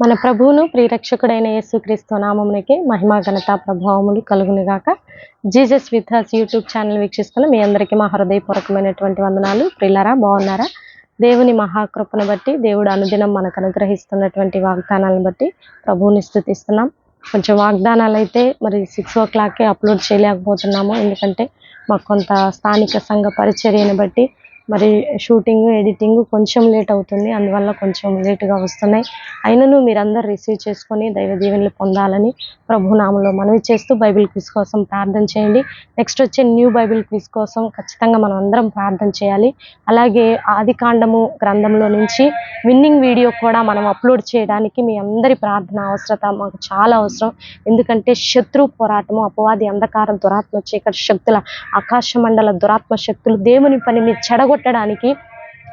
మన ప్రభువును ప్రియరక్షకుడైన యేసుక్రీస్తు నామమునికి మహిమా ఘనత ప్రభావములు కలుగును Jesus Jesus with us YouTube channel వీక్షిస్తున్న మీ అందరికీ మా హృదయపూర్వకమైనటువంటి వందనాలు. ప్రిల్లరా బాగున్నారా? దేవుని మహాకృపను బట్టి దేవుడు అనుదినం మనకు అనుగ్రహిస్తున్నటువంటి వాగ్దానాలను బట్టి ప్రభువుని స్థుతిస్తున్నాం. కొంచెం వాగ్దానాలు అయితే మరి సిక్స్ ఓ క్లాక్కే అప్లోడ్ చేయలేకపోతున్నాము. ఎందుకంటే మాకు కొంత స్థానిక సంఘ పరిచర్యను బట్టి మరి షూటింగ్ ఎడిటింగ్ కొంచెం లేట్ అవుతుంది. అందువల్ల కొంచెం లేటుగా వస్తున్నాయి. అయినను మీరందరూ రిసీవ్ చేసుకొని దైవ దీవెనలు పొందాలని ప్రభునామంలో మనవి చేస్తూ బైబిల్ క్విజ్ కోసం ప్రార్థన చేయండి. నెక్స్ట్ వచ్చే న్యూ బైబిల్ క్విజ్ కోసం ఖచ్చితంగా మనం అందరం ప్రార్థన చేయాలి. అలాగే ఆది కాండము గ్రంథంలో నుంచి విన్నింగ్ వీడియో కూడా మనం అప్లోడ్ చేయడానికి మీ అందరి ప్రార్థన అవసరత మాకు చాలా అవసరం. ఎందుకంటే శత్రు పోరాటము అపవాది అంధకారం దురాత్మ చీకటి శక్తుల ఆకాశ మండల దురాత్మ శక్తులు దేవుని పని మీరు చెడగొట్టడానికి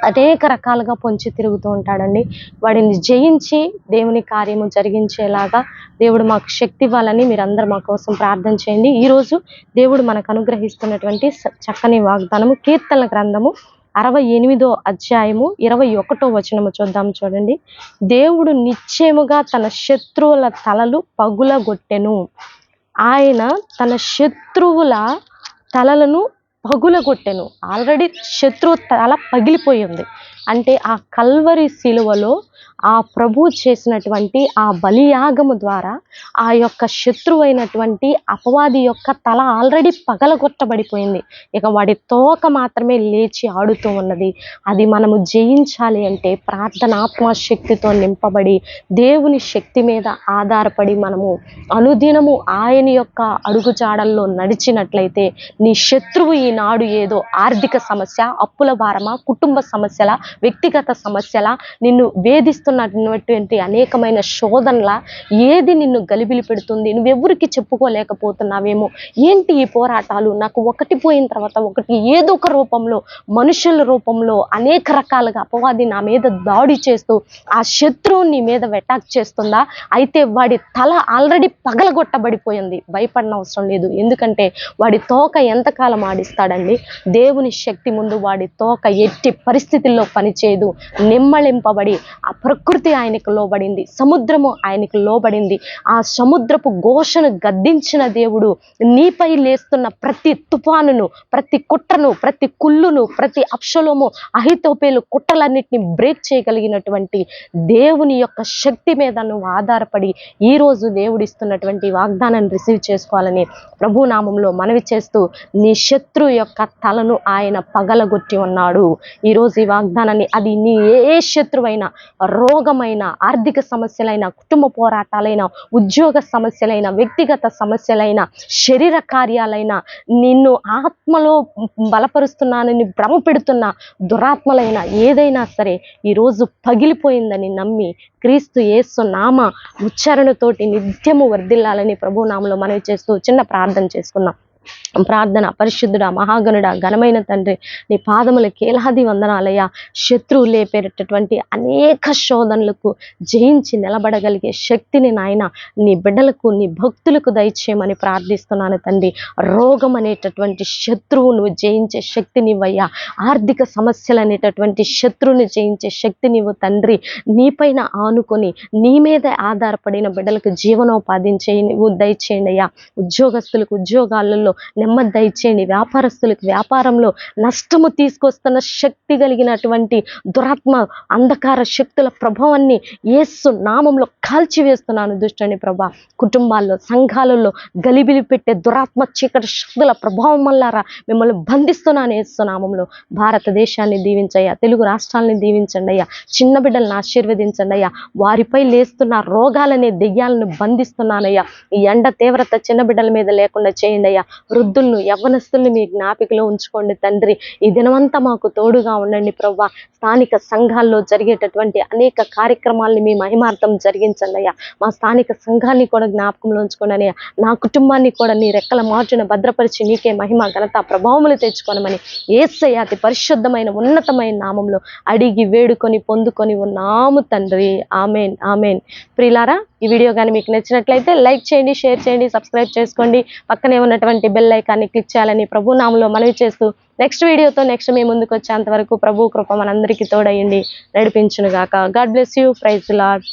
అనేక రకాలుగా పొంచి తిరుగుతూ ఉంటాడండి. వాడిని జయించి దేవుని కార్యము జరిగించేలాగా దేవుడు మాకు శక్తి ఇవ్వాలని మీరందరూ మా కోసం ప్రార్థన చేయండి. ఈరోజు దేవుడు మనకు అనుగ్రహిస్తున్నటువంటి చక్కని వాగ్దానము కీర్తన గ్రంథము అరవై ఎనిమిదో అధ్యాయము ఇరవై ఒకటో వచనము చూద్దాం చూడండి. దేవుడు నిశ్చయముగా తన శత్రువుల తలలు పగులగొట్టెను. ఆయన తన శత్రువుల తలలను పగులగొట్టెను. ఆల్రెడీ శత్రువు తల పగిలిపోయి ఉంది. అంటే ఆ కల్వరి శిలువలో ఆ ప్రభు చేసినటువంటి ఆ బలియాగము ద్వారా ఆ యొక్క శత్రువైనటువంటి అపవాది యొక్క తల ఆల్రెడీ పగలగొట్టబడిపోయింది. ఇక వాడి తోక మాత్రమే లేచి ఆడుతూ ఉన్నది. అది మనము జయించాలి అంటే ప్రార్థనాత్మ శక్తితో నింపబడి దేవుని శక్తి మీద ఆధారపడి మనము అనుదినము ఆయన యొక్క అడుగుజాడల్లో నడిచినట్లయితే నీ శత్రువు ఈనాడు ఏదో ఆర్థిక సమస్య అప్పుల భారమా కుటుంబ సమస్యల వ్యక్తిగత సమస్యల నిన్ను వేధిస్తున్నటువంటి అనేకమైన శోధనల ఏది నిన్ను గలిబిలి పెడుతుంది? నువ్వెవరికి చెప్పుకోలేకపోతున్నావేమో? ఏంటి ఈ పోరాటాలు? నాకు ఒకటి పోయిన తర్వాత ఒకటి ఏదో ఒక రూపంలో మనుషుల రూపంలో అనేక రకాలుగా అపవాది నా మీద దాడి చేస్తూ ఆ శత్రువు నీ మీద అటాక్ చేస్తుందా? అయితే వాడి తల ఆల్రెడీ పగలగొట్టబడిపోయింది. భయపడిన అవసరం లేదు. ఎందుకంటే వాడి తోక ఎంతకాలం ఆడిస్తాడండి? దేవుని శక్తి ముందు వాడి తోక ఎట్టి పరిస్థితుల్లో పనిచేయదు. నిమ్మళింపబడి ఆ ప్రకృతి ఆయనకు లోబడింది సముద్రము ఆయనకు లోబడింది. ఆ సముద్రపు ఘోషను గద్దించిన దేవుడు నీపై లేస్తున్న ప్రతి తుఫానును ప్రతి కుట్రను ప్రతి కుళ్ళును ప్రతి అప్షలోము అహితోపేలు కుట్రలన్నింటినీ బ్రేక్ చేయగలిగినటువంటి దేవుని యొక్క శక్తి మీద నువ్వు ఆధారపడి ఈ రోజు దేవుడిస్తున్నటువంటి వాగ్దానాన్ని రిసీవ్ చేసుకోవాలని ప్రభు నామంలో మనవి చేస్తూ నీ శత్రు యొక్క తలను ఆయన పగలగొట్టి ఉన్నాడు. ఈరోజు ఈ వాగ్దానాన్ని అది నీ ఏ శత్రువైనా రోగమైన ఆర్థిక సమస్యలైన కుటుంబ పోరాటాలైన ఉద్యోగ సమస్యలైన వ్యక్తిగత సమస్యలైన శరీర కార్యాలైన నిన్ను ఆత్మలో బలపరుస్తున్నానని భ్రమ పెడుతున్న దురాత్మలైన ఏదైనా సరే ఈరోజు పగిలిపోయిందని నమ్మి క్రీస్తు యేసు నామ ఉచ్చారణతోటి నిత్యము వర్ధిల్లాలని ప్రభునామలో మనవి చేస్తూ చిన్న ప్రార్థన చేసుకున్నాం ప్రార్థన పరిశుద్ధుడ మహాగనుడ ఘనమైన తండ్రి నీ పాదముల కేలాది వందనాలయ్యా. శత్రువు లేపేటటువంటి అనేక శోధనలకు జయించి నిలబడగలిగే శక్తిని నాయన నీ బిడ్డలకు నీ భక్తులకు దయచేయమని ప్రార్థిస్తున్నాను తండ్రి. రోగం అనేటటువంటి శత్రువు నువ్వు జయించే శక్తినివ్వయ్యా. ఆర్థిక సమస్యలు అనేటటువంటి శత్రువుని జయించే శక్తినివ్వు తండ్రి. నీపైన ఆనుకొని నీ మీద ఆధారపడిన బిడ్డలకు జీవనోపాధించే నువ్వు దయచేయండి అయ్యా. ఉద్యోగస్తులకు ఉద్యోగాలలో నెమ్మది దయచేయండి. వ్యాపారస్తులకు వ్యాపారంలో నష్టము తీసుకొస్తున్న శక్తి కలిగినటువంటి దురాత్మ అంధకార శక్తుల ప్రభావాన్ని యేసు నామంలో కాల్చివేస్తున్నాను దుష్టని ప్రభా. కుటుంబాల్లో సంఘాలలో గలిబిలి పెట్టే దురాత్మ చీకటి శక్తుల ప్రభావం వల్లారా మిమ్మల్ని బంధిస్తున్నాను యేసు నామంలో. భారతదేశాన్ని దీవించయ్యా తెలుగు రాష్ట్రాలని దీవించండి అయ్యా చిన్న బిడ్డలను ఆశీర్వదించండి అయ్యా వారిపై లేస్తున్న రోగాలనే దెయ్యాలను బంధిస్తున్నానయ్యా. ఈ ఎండ తీవ్రత చిన్న బిడ్డల మీద లేకుండా చేయండి అయ్యా వృద్ధులను యవ్వనస్తుల్ని మీ జ్ఞాపికలో ఉంచుకోండి తండ్రి. ఈ దినమంతా మాకు తోడుగా ఉండండి ప్రవ్వా. స్థానిక సంఘాల్లో జరిగేటటువంటి అనేక కార్యక్రమాల్ని మీ మహిమార్థం జరిగించండి అయ్యా. మా స్థానిక సంఘాన్ని కూడా జ్ఞాపకంలో ఉంచుకోండి అయ్యా. నా కుటుంబాన్ని కూడా నీ రెక్కల మార్చున భద్రపరిచి నీకే మహిమ ఘనత ప్రభావములు తెచ్చుకోనమని ఏసయ్య అతి పరిశుద్ధమైన ఉన్నతమైన నామంలో అడిగి వేడుకొని పొందుకొని ఉన్నాము తండ్రి. Amen amen. ప్రిలారా ఈ వీడియో కానీ మీకు నచ్చినట్లయితే లైక్ చేయండి షేర్ చేయండి సబ్స్క్రైబ్ చేసుకోండి. పక్కనే ఉన్నటువంటి బెల్ ఐకాన్ని క్లిక్ చేయాలని ప్రభు నామంలో మనవి చేస్తూ నెక్స్ట్ వీడియోతో నెక్స్ట్ మీ ముందుకు వచ్చేంత వరకు ప్రభు కృప మనందరికీ తోడయ్యండి. నడిపించునుగాక. God bless you. Praise Lord